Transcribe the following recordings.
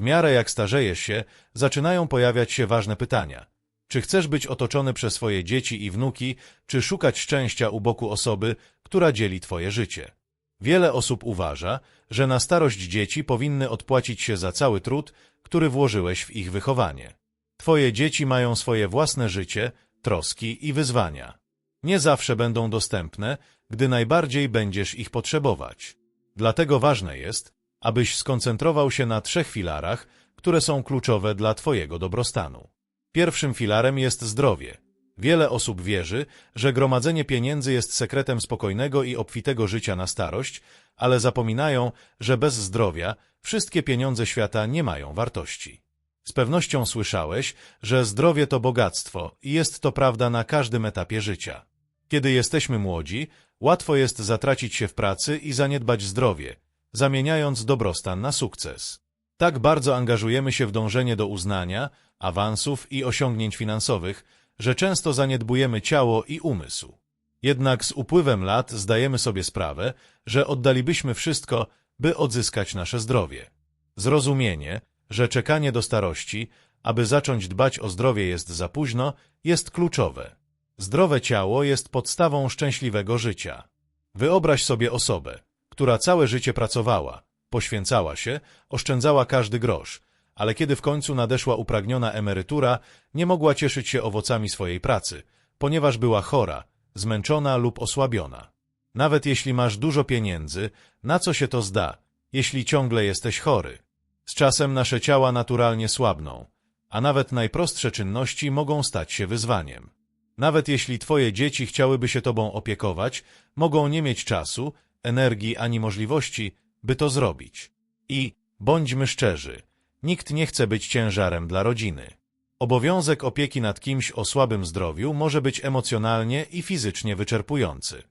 W miarę jak starzejesz się, zaczynają pojawiać się ważne pytania. Czy chcesz być otoczony przez swoje dzieci i wnuki, czy szukać szczęścia u boku osoby, która dzieli twoje życie? Wiele osób uważa, że na starość dzieci powinny odpłacić się za cały trud, który włożyłeś w ich wychowanie. Twoje dzieci mają swoje własne życie, troski i wyzwania. Nie zawsze będą dostępne, gdy najbardziej będziesz ich potrzebować. Dlatego ważne jest, abyś skoncentrował się na trzech filarach, które są kluczowe dla Twojego dobrostanu. Pierwszym filarem jest zdrowie. Wiele osób wierzy, że gromadzenie pieniędzy jest sekretem spokojnego i obfitego życia na starość, ale zapominają, że bez zdrowia wszystkie pieniądze świata nie mają wartości. Z pewnością słyszałeś, że zdrowie to bogactwo i jest to prawda na każdym etapie życia. Kiedy jesteśmy młodzi, łatwo jest zatracić się w pracy i zaniedbać zdrowie, zamieniając dobrostan na sukces. Tak bardzo angażujemy się w dążenie do uznania, awansów i osiągnięć finansowych, że często zaniedbujemy ciało i umysł. Jednak z upływem lat zdajemy sobie sprawę, że oddalibyśmy wszystko, by odzyskać nasze zdrowie. Zrozumienie, że czekanie do starości, aby zacząć dbać o zdrowie jest za późno, jest kluczowe. Zdrowe ciało jest podstawą szczęśliwego życia. Wyobraź sobie osobę, która całe życie pracowała, poświęcała się, oszczędzała każdy grosz, ale kiedy w końcu nadeszła upragniona emerytura, nie mogła cieszyć się owocami swojej pracy, ponieważ była chora, zmęczona lub osłabiona. Nawet jeśli masz dużo pieniędzy, na co się to zda, jeśli ciągle jesteś chory? Z czasem nasze ciała naturalnie słabną, a nawet najprostsze czynności mogą stać się wyzwaniem. Nawet jeśli twoje dzieci chciałyby się tobą opiekować, mogą nie mieć czasu, energii ani możliwości, by to zrobić. I, bądźmy szczerzy, nikt nie chce być ciężarem dla rodziny. Obowiązek opieki nad kimś o słabym zdrowiu może być emocjonalnie i fizycznie wyczerpujący.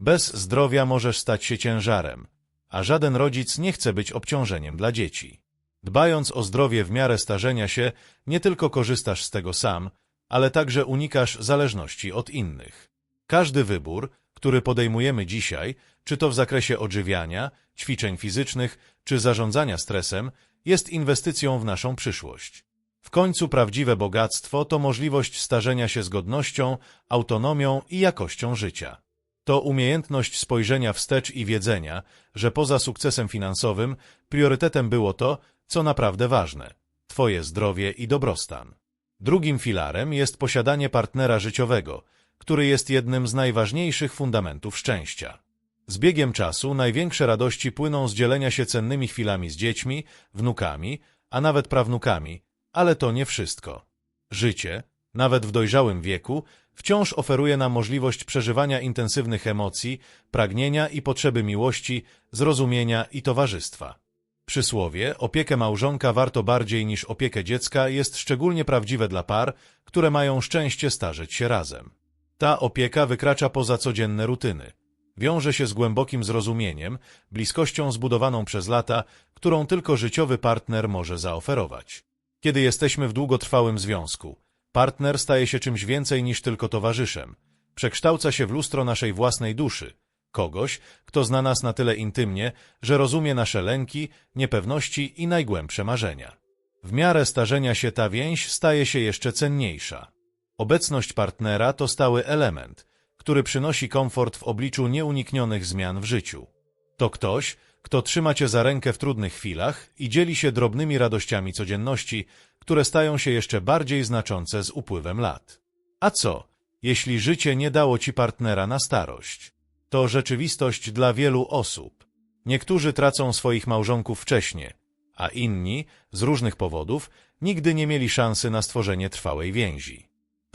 Bez zdrowia możesz stać się ciężarem, a żaden rodzic nie chce być obciążeniem dla dzieci. Dbając o zdrowie w miarę starzenia się, nie tylko korzystasz z tego sam, ale także unikasz zależności od innych. Każdy wybór, który podejmujemy dzisiaj, czy to w zakresie odżywiania, ćwiczeń fizycznych, czy zarządzania stresem, jest inwestycją w naszą przyszłość. W końcu prawdziwe bogactwo to możliwość starzenia się z godnością, autonomią i jakością życia. To umiejętność spojrzenia wstecz i wiedzenia, że poza sukcesem finansowym priorytetem było to, co naprawdę ważne – Twoje zdrowie i dobrostan. Drugim filarem jest posiadanie partnera życiowego, który jest jednym z najważniejszych fundamentów szczęścia. Z biegiem czasu największe radości płyną z dzielenia się cennymi chwilami z dziećmi, wnukami, a nawet prawnukami, ale to nie wszystko. Życie, nawet w dojrzałym wieku, wciąż oferuje nam możliwość przeżywania intensywnych emocji, pragnienia i potrzeby miłości, zrozumienia i towarzystwa. Przysłowie, opiekę małżonka warto bardziej niż opiekę dziecka jest szczególnie prawdziwe dla par, które mają szczęście starzeć się razem. Ta opieka wykracza poza codzienne rutyny. Wiąże się z głębokim zrozumieniem, bliskością zbudowaną przez lata, którą tylko życiowy partner może zaoferować. Kiedy jesteśmy w długotrwałym związku, partner staje się czymś więcej niż tylko towarzyszem. Przekształca się w lustro naszej własnej duszy, kogoś, kto zna nas na tyle intymnie, że rozumie nasze lęki, niepewności i najgłębsze marzenia. W miarę starzenia się ta więź staje się jeszcze cenniejsza. Obecność partnera to stały element, który przynosi komfort w obliczu nieuniknionych zmian w życiu. To ktoś, kto trzyma cię za rękę w trudnych chwilach i dzieli się drobnymi radościami codzienności, które stają się jeszcze bardziej znaczące z upływem lat. A co, jeśli życie nie dało ci partnera na starość? To rzeczywistość dla wielu osób. Niektórzy tracą swoich małżonków wcześnie, a inni, z różnych powodów, nigdy nie mieli szansy na stworzenie trwałej więzi.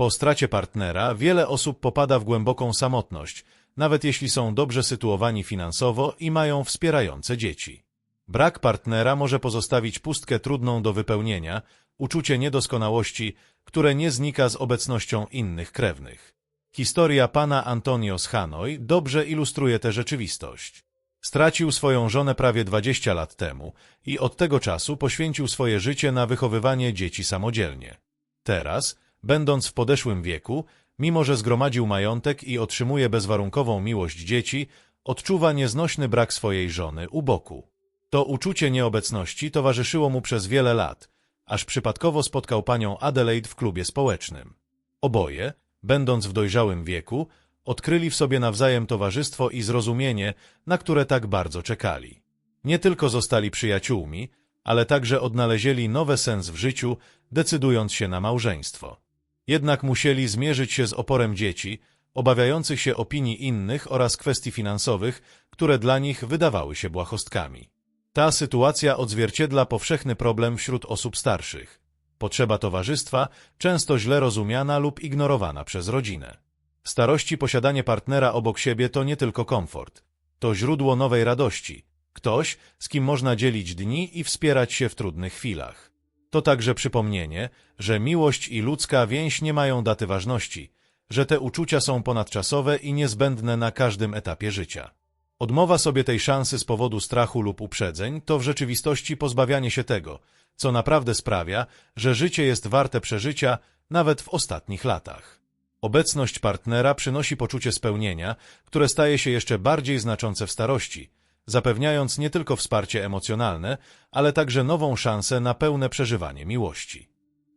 Po stracie partnera wiele osób popada w głęboką samotność, nawet jeśli są dobrze sytuowani finansowo i mają wspierające dzieci. Brak partnera może pozostawić pustkę trudną do wypełnienia, uczucie niedoskonałości, które nie znika z obecnością innych krewnych. Historia pana Antonio z Hanoi dobrze ilustruje tę rzeczywistość. Stracił swoją żonę prawie 20 lat temu i od tego czasu poświęcił swoje życie na wychowywanie dzieci samodzielnie. Teraz, będąc w podeszłym wieku, mimo że zgromadził majątek i otrzymuje bezwarunkową miłość dzieci, odczuwa nieznośny brak swojej żony u boku. To uczucie nieobecności towarzyszyło mu przez wiele lat, aż przypadkowo spotkał panią Adelaide w klubie społecznym. Oboje, będąc w dojrzałym wieku, odkryli w sobie nawzajem towarzystwo i zrozumienie, na które tak bardzo czekali. Nie tylko zostali przyjaciółmi, ale także odnaleźli nowy sens w życiu, decydując się na małżeństwo. Jednak musieli zmierzyć się z oporem dzieci, obawiających się opinii innych oraz kwestii finansowych, które dla nich wydawały się błahostkami. Ta sytuacja odzwierciedla powszechny problem wśród osób starszych. Potrzeba towarzystwa, często źle rozumiana lub ignorowana przez rodzinę. W starości posiadanie partnera obok siebie to nie tylko komfort. To źródło nowej radości. Ktoś, z kim można dzielić dni i wspierać się w trudnych chwilach. To także przypomnienie, że miłość i ludzka więź nie mają daty ważności, że te uczucia są ponadczasowe i niezbędne na każdym etapie życia. Odmowa sobie tej szansy z powodu strachu lub uprzedzeń to w rzeczywistości pozbawianie się tego, co naprawdę sprawia, że życie jest warte przeżycia nawet w ostatnich latach. Obecność partnera przynosi poczucie spełnienia, które staje się jeszcze bardziej znaczące w starości, zapewniając nie tylko wsparcie emocjonalne, ale także nową szansę na pełne przeżywanie miłości.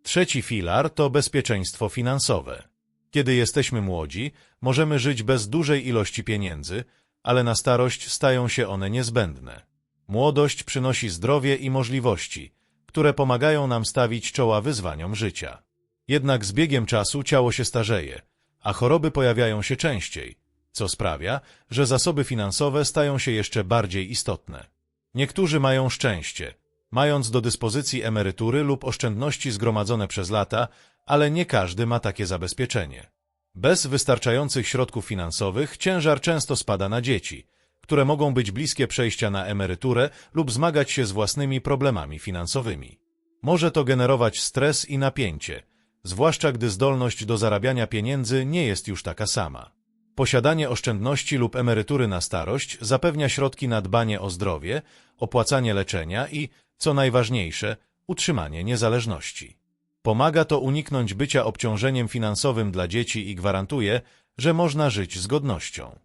Trzeci filar to bezpieczeństwo finansowe. Kiedy jesteśmy młodzi, możemy żyć bez dużej ilości pieniędzy, ale na starość stają się one niezbędne. Młodość przynosi zdrowie i możliwości, które pomagają nam stawić czoła wyzwaniom życia. Jednak z biegiem czasu ciało się starzeje, a choroby pojawiają się częściej, co sprawia, że zasoby finansowe stają się jeszcze bardziej istotne. Niektórzy mają szczęście, mając do dyspozycji emerytury lub oszczędności zgromadzone przez lata, ale nie każdy ma takie zabezpieczenie. Bez wystarczających środków finansowych ciężar często spada na dzieci, które mogą być bliskie przejścia na emeryturę lub zmagać się z własnymi problemami finansowymi. Może to generować stres i napięcie, zwłaszcza gdy zdolność do zarabiania pieniędzy nie jest już taka sama. Posiadanie oszczędności lub emerytury na starość zapewnia środki na dbanie o zdrowie, opłacanie leczenia i, co najważniejsze, utrzymanie niezależności. Pomaga to uniknąć bycia obciążeniem finansowym dla dzieci i gwarantuje, że można żyć z godnością.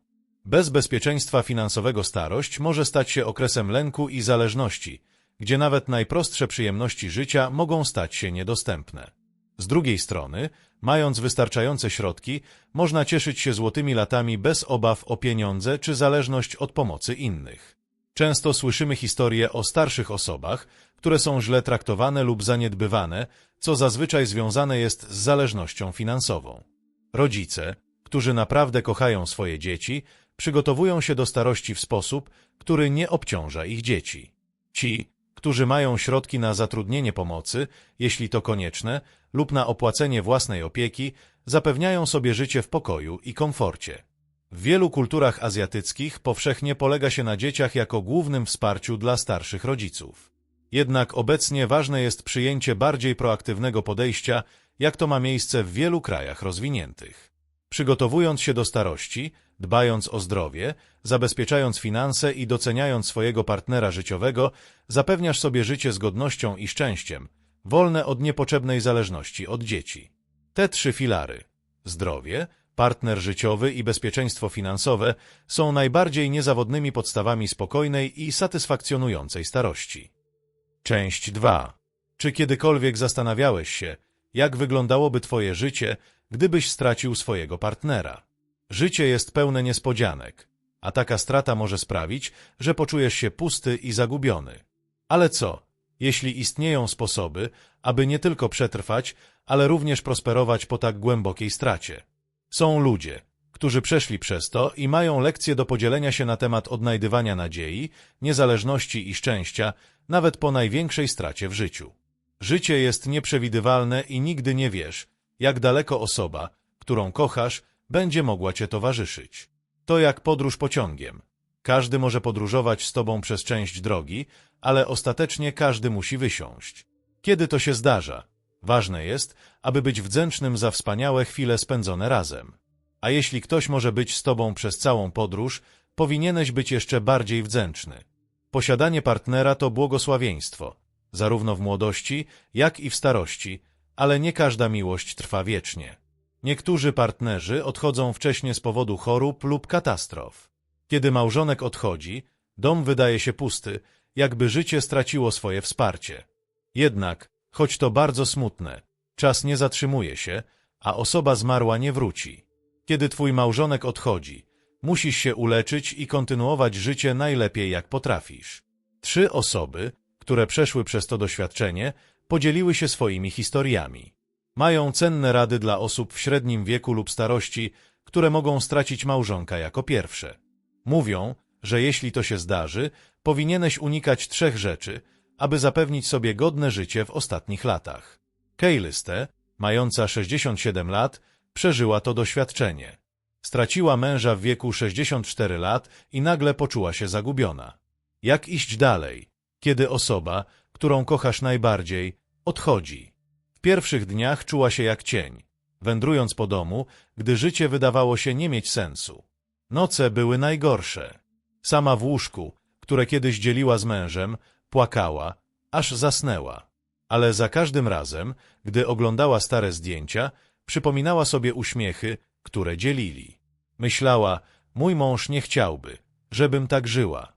Bez bezpieczeństwa finansowego starość może stać się okresem lęku i zależności, gdzie nawet najprostsze przyjemności życia mogą stać się niedostępne. Z drugiej strony, mając wystarczające środki, można cieszyć się złotymi latami bez obaw o pieniądze czy zależność od pomocy innych. Często słyszymy historie o starszych osobach, które są źle traktowane lub zaniedbywane, co zazwyczaj związane jest z zależnością finansową. Rodzice, którzy naprawdę kochają swoje dzieci, przygotowują się do starości w sposób, który nie obciąża ich dzieci. Ci, którzy mają środki na zatrudnienie pomocy, jeśli to konieczne, lub na opłacenie własnej opieki, zapewniają sobie życie w pokoju i komforcie. W wielu kulturach azjatyckich powszechnie polega się na dzieciach jako głównym wsparciu dla starszych rodziców. Jednak obecnie ważne jest przyjęcie bardziej proaktywnego podejścia, jak to ma miejsce w wielu krajach rozwiniętych. Przygotowując się do starości, dbając o zdrowie, zabezpieczając finanse i doceniając swojego partnera życiowego, zapewniasz sobie życie z godnością i szczęściem, wolne od niepotrzebnej zależności od dzieci. Te trzy filary zdrowie, partner życiowy i bezpieczeństwo finansowe są najbardziej niezawodnymi podstawami spokojnej i satysfakcjonującej starości. Część 2. Czy kiedykolwiek zastanawiałeś się, jak wyglądałoby Twoje życie, gdybyś stracił swojego partnera? Życie jest pełne niespodzianek, a taka strata może sprawić, że poczujesz się pusty i zagubiony. Ale co, jeśli istnieją sposoby, aby nie tylko przetrwać, ale również prosperować po tak głębokiej stracie? Są ludzie, którzy przeszli przez to i mają lekcje do podzielenia się na temat odnajdywania nadziei, niezależności i szczęścia, nawet po największej stracie w życiu. Życie jest nieprzewidywalne i nigdy nie wiesz, jak daleko osoba, którą kochasz, będzie mogła cię towarzyszyć. To jak podróż pociągiem. Każdy może podróżować z tobą przez część drogi, ale ostatecznie każdy musi wysiąść. Kiedy to się zdarza? Ważne jest, aby być wdzięcznym za wspaniałe chwile spędzone razem. A jeśli ktoś może być z tobą przez całą podróż, powinieneś być jeszcze bardziej wdzięczny. Posiadanie partnera to błogosławieństwo, zarówno w młodości, jak i w starości, ale nie każda miłość trwa wiecznie. Niektórzy partnerzy odchodzą wcześnie z powodu chorób lub katastrof. Kiedy małżonek odchodzi, dom wydaje się pusty, jakby życie straciło swoje wsparcie. Jednak, choć to bardzo smutne, czas nie zatrzymuje się, a osoba zmarła nie wróci. Kiedy twój małżonek odchodzi, musisz się uleczyć i kontynuować życie najlepiej jak potrafisz. Trzy osoby, które przeszły przez to doświadczenie, podzieliły się swoimi historiami. Mają cenne rady dla osób w średnim wieku lub starości, które mogą stracić małżonka jako pierwsze. Mówią, że jeśli to się zdarzy, powinieneś unikać trzech rzeczy, aby zapewnić sobie godne życie w ostatnich latach. Kejlyste, mająca 67 lat, przeżyła to doświadczenie. Straciła męża w wieku 64 lat i nagle poczuła się zagubiona. Jak iść dalej, kiedy osoba, którą kochasz najbardziej, odchodzi? W pierwszych dniach czuła się jak cień, wędrując po domu, gdy życie wydawało się nie mieć sensu. Noce były najgorsze. Sama w łóżku, które kiedyś dzieliła z mężem, płakała, aż zasnęła. Ale za każdym razem, gdy oglądała stare zdjęcia, przypominała sobie uśmiechy, które dzielili. Myślała, mój mąż nie chciałby, żebym tak żyła.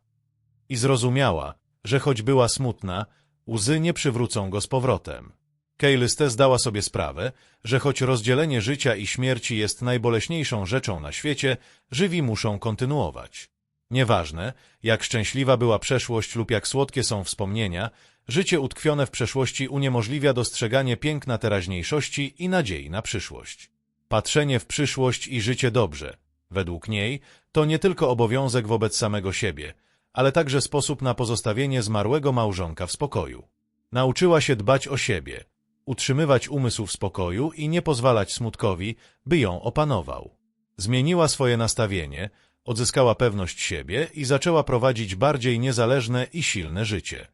I zrozumiała, że choć była smutna, łzy nie przywrócą go z powrotem. Kejlyste zdała sobie sprawę, że choć rozdzielenie życia i śmierci jest najboleśniejszą rzeczą na świecie, żywi muszą kontynuować. Nieważne, jak szczęśliwa była przeszłość lub jak słodkie są wspomnienia, życie utkwione w przeszłości uniemożliwia dostrzeganie piękna teraźniejszości i nadziei na przyszłość. Patrzenie w przyszłość i życie dobrze, według niej, to nie tylko obowiązek wobec samego siebie, ale także sposób na pozostawienie zmarłego małżonka w spokoju. Nauczyła się dbać o siebie, utrzymywać umysł w spokoju i nie pozwalać smutkowi, by ją opanował. Zmieniła swoje nastawienie, odzyskała pewność siebie i zaczęła prowadzić bardziej niezależne i silne życie.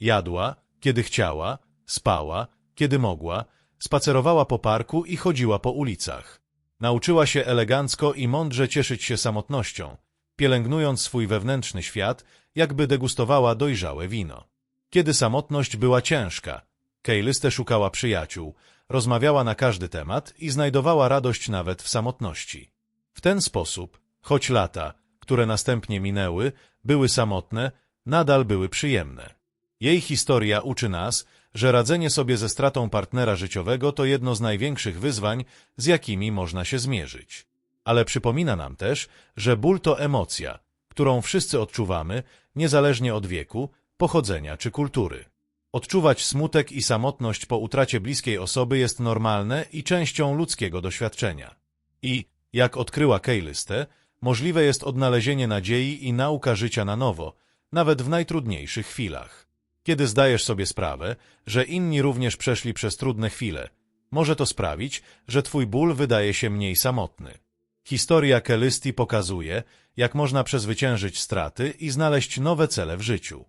Jadła, kiedy chciała, spała, kiedy mogła, spacerowała po parku i chodziła po ulicach. Nauczyła się elegancko i mądrze cieszyć się samotnością, pielęgnując swój wewnętrzny świat, jakby degustowała dojrzałe wino. Kiedy samotność była ciężka, Kejlyste szukała przyjaciół, rozmawiała na każdy temat i znajdowała radość nawet w samotności. W ten sposób, choć lata, które następnie minęły, były samotne, nadal były przyjemne. Jej historia uczy nas, że radzenie sobie ze stratą partnera życiowego to jedno z największych wyzwań, z jakimi można się zmierzyć. Ale przypomina nam też, że ból to emocja, którą wszyscy odczuwamy, niezależnie od wieku, pochodzenia czy kultury. Odczuwać smutek i samotność po utracie bliskiej osoby jest normalne i częścią ludzkiego doświadczenia. I, jak odkryła Kejlyste, możliwe jest odnalezienie nadziei i nauka życia na nowo, nawet w najtrudniejszych chwilach. Kiedy zdajesz sobie sprawę, że inni również przeszli przez trudne chwile, może to sprawić, że twój ból wydaje się mniej samotny. Historia Kelysty pokazuje, jak można przezwyciężyć straty i znaleźć nowe cele w życiu.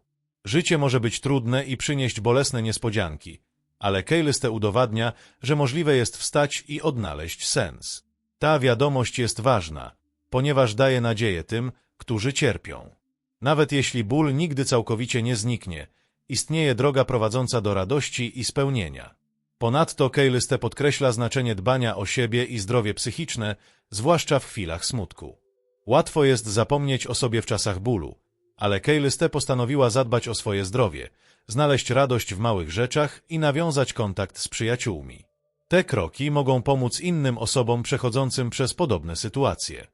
Życie może być trudne i przynieść bolesne niespodzianki, ale Kejlyste udowadnia, że możliwe jest wstać i odnaleźć sens. Ta wiadomość jest ważna, ponieważ daje nadzieję tym, którzy cierpią. Nawet jeśli ból nigdy całkowicie nie zniknie, istnieje droga prowadząca do radości i spełnienia. Ponadto Kejlyste podkreśla znaczenie dbania o siebie i zdrowie psychiczne, zwłaszcza w chwilach smutku. Łatwo jest zapomnieć o sobie w czasach bólu, ale Kejlyste postanowiła zadbać o swoje zdrowie, znaleźć radość w małych rzeczach i nawiązać kontakt z przyjaciółmi. Te kroki mogą pomóc innym osobom przechodzącym przez podobne sytuacje.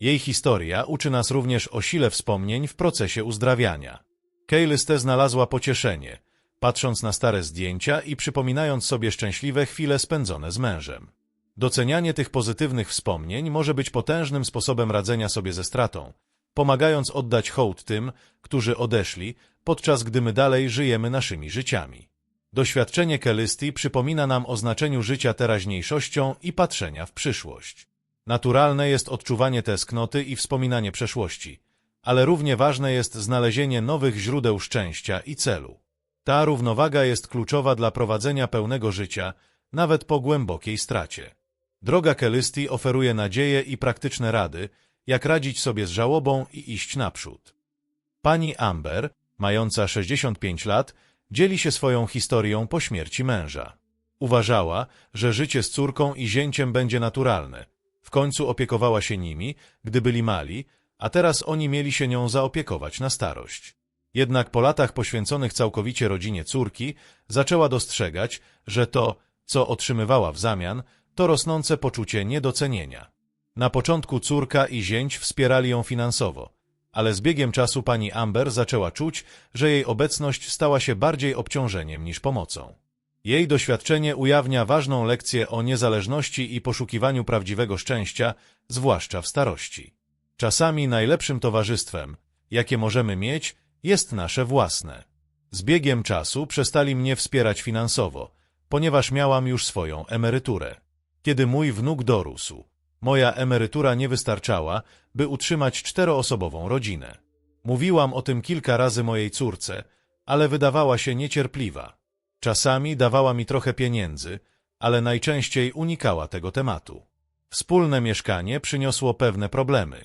Jej historia uczy nas również o sile wspomnień w procesie uzdrawiania. Kejlyste znalazła pocieszenie, patrząc na stare zdjęcia i przypominając sobie szczęśliwe chwile spędzone z mężem. Docenianie tych pozytywnych wspomnień może być potężnym sposobem radzenia sobie ze stratą, pomagając oddać hołd tym, którzy odeszli, podczas gdy my dalej żyjemy naszymi życiami. Doświadczenie Kelysty przypomina nam o znaczeniu życia teraźniejszością i patrzenia w przyszłość. Naturalne jest odczuwanie tęsknoty i wspominanie przeszłości, ale równie ważne jest znalezienie nowych źródeł szczęścia i celu. Ta równowaga jest kluczowa dla prowadzenia pełnego życia, nawet po głębokiej stracie. Droga Kelysty oferuje nadzieję i praktyczne rady, jak radzić sobie z żałobą i iść naprzód. Pani Amber, mająca 65 lat, dzieli się swoją historią po śmierci męża. Uważała, że życie z córką i zięciem będzie naturalne. W końcu opiekowała się nimi, gdy byli mali, a teraz oni mieli się nią zaopiekować na starość. Jednak po latach poświęconych całkowicie rodzinie córki, zaczęła dostrzegać, że to, co otrzymywała w zamian, to rosnące poczucie niedocenienia. Na początku córka i zięć wspierali ją finansowo, ale z biegiem czasu pani Amber zaczęła czuć, że jej obecność stała się bardziej obciążeniem niż pomocą. Jej doświadczenie ujawnia ważną lekcję o niezależności i poszukiwaniu prawdziwego szczęścia, zwłaszcza w starości. Czasami najlepszym towarzystwem, jakie możemy mieć, jest nasze własne. Z biegiem czasu przestali mnie wspierać finansowo, ponieważ miałam już swoją emeryturę. Kiedy mój wnuk dorósł, moja emerytura nie wystarczała, by utrzymać czteroosobową rodzinę. Mówiłam o tym kilka razy mojej córce, ale wydawała się niecierpliwa. Czasami dawała mi trochę pieniędzy, ale najczęściej unikała tego tematu. Wspólne mieszkanie przyniosło pewne problemy.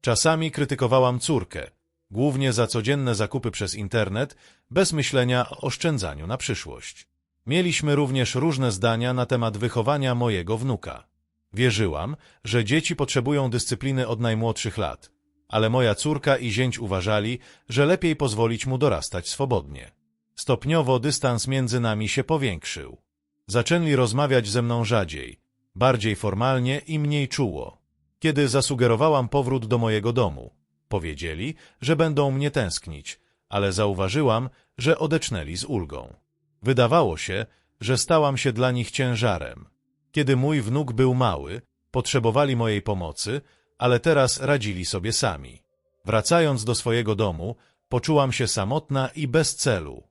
Czasami krytykowałam córkę, głównie za codzienne zakupy przez internet, bez myślenia o oszczędzaniu na przyszłość. Mieliśmy również różne zdania na temat wychowania mojego wnuka. Wierzyłam, że dzieci potrzebują dyscypliny od najmłodszych lat, ale moja córka i zięć uważali, że lepiej pozwolić mu dorastać swobodnie. Stopniowo dystans między nami się powiększył. Zaczęli rozmawiać ze mną rzadziej, bardziej formalnie i mniej czuło. Kiedy zasugerowałam powrót do mojego domu, powiedzieli, że będą mnie tęsknić, ale zauważyłam, że odecznęli z ulgą. Wydawało się, że stałam się dla nich ciężarem. Kiedy mój wnuk był mały, potrzebowali mojej pomocy, ale teraz radzili sobie sami. Wracając do swojego domu, poczułam się samotna i bez celu.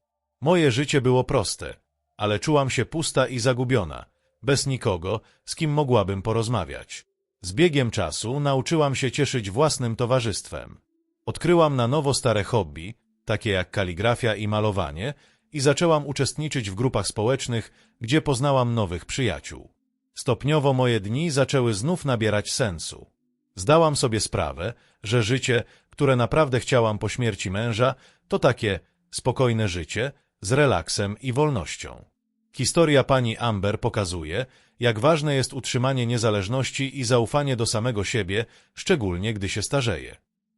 Moje życie było proste, ale czułam się pusta i zagubiona, bez nikogo, z kim mogłabym porozmawiać. Z biegiem czasu nauczyłam się cieszyć własnym towarzystwem. Odkryłam na nowo stare hobby, takie jak kaligrafia i malowanie, i zaczęłam uczestniczyć w grupach społecznych, gdzie poznałam nowych przyjaciół. Stopniowo moje dni zaczęły znów nabierać sensu. Zdałam sobie sprawę, że życie, które naprawdę chciałam po śmierci męża, to takie spokojne życie z relaksem i wolnością. Historia pani Amber pokazuje, jak ważne jest utrzymanie niezależności i zaufanie do samego siebie, szczególnie gdy się starzeje.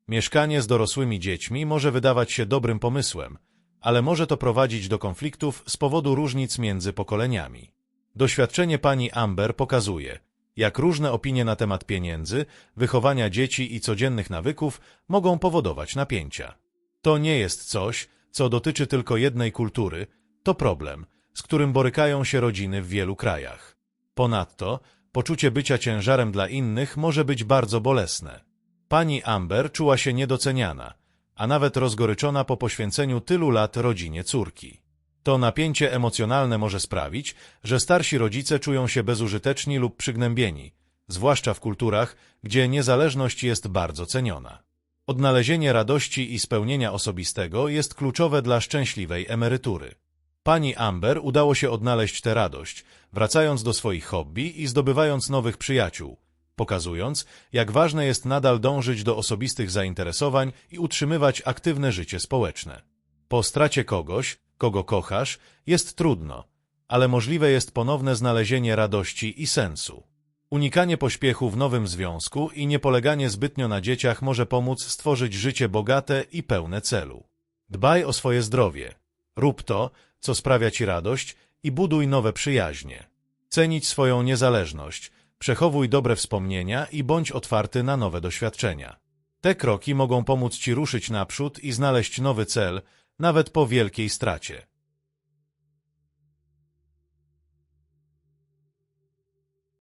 Mieszkanie z dorosłymi dziećmi może wydawać się dobrym pomysłem, ale może to prowadzić do konfliktów z powodu różnic między pokoleniami. Doświadczenie pani Amber pokazuje, jak różne opinie na temat pieniędzy, wychowania dzieci i codziennych nawyków mogą powodować napięcia. To nie jest coś, co dotyczy tylko jednej kultury, to problem, z którym borykają się rodziny w wielu krajach. Ponadto, poczucie bycia ciężarem dla innych może być bardzo bolesne. Pani Amber czuła się niedoceniana, a nawet rozgoryczona po poświęceniu tylu lat rodzinie córki. To napięcie emocjonalne może sprawić, że starsi rodzice czują się bezużyteczni lub przygnębieni, zwłaszcza w kulturach, gdzie niezależność jest bardzo ceniona. Odnalezienie radości i spełnienia osobistego jest kluczowe dla szczęśliwej emerytury. Pani Amber udało się odnaleźć tę radość, wracając do swoich hobby i zdobywając nowych przyjaciół, pokazując, jak ważne jest nadal dążyć do osobistych zainteresowań i utrzymywać aktywne życie społeczne. Po stracie kogoś, kogo kochasz, jest trudno, ale możliwe jest ponowne znalezienie radości i sensu. Unikanie pośpiechu w nowym związku i niepoleganie zbytnio na dzieciach może pomóc stworzyć życie bogate i pełne celu. Dbaj o swoje zdrowie. Rób to, co sprawia Ci radość i buduj nowe przyjaźnie. Cenić swoją niezależność, przechowuj dobre wspomnienia i bądź otwarty na nowe doświadczenia. Te kroki mogą pomóc Ci ruszyć naprzód i znaleźć nowy cel, nawet po wielkiej stracie.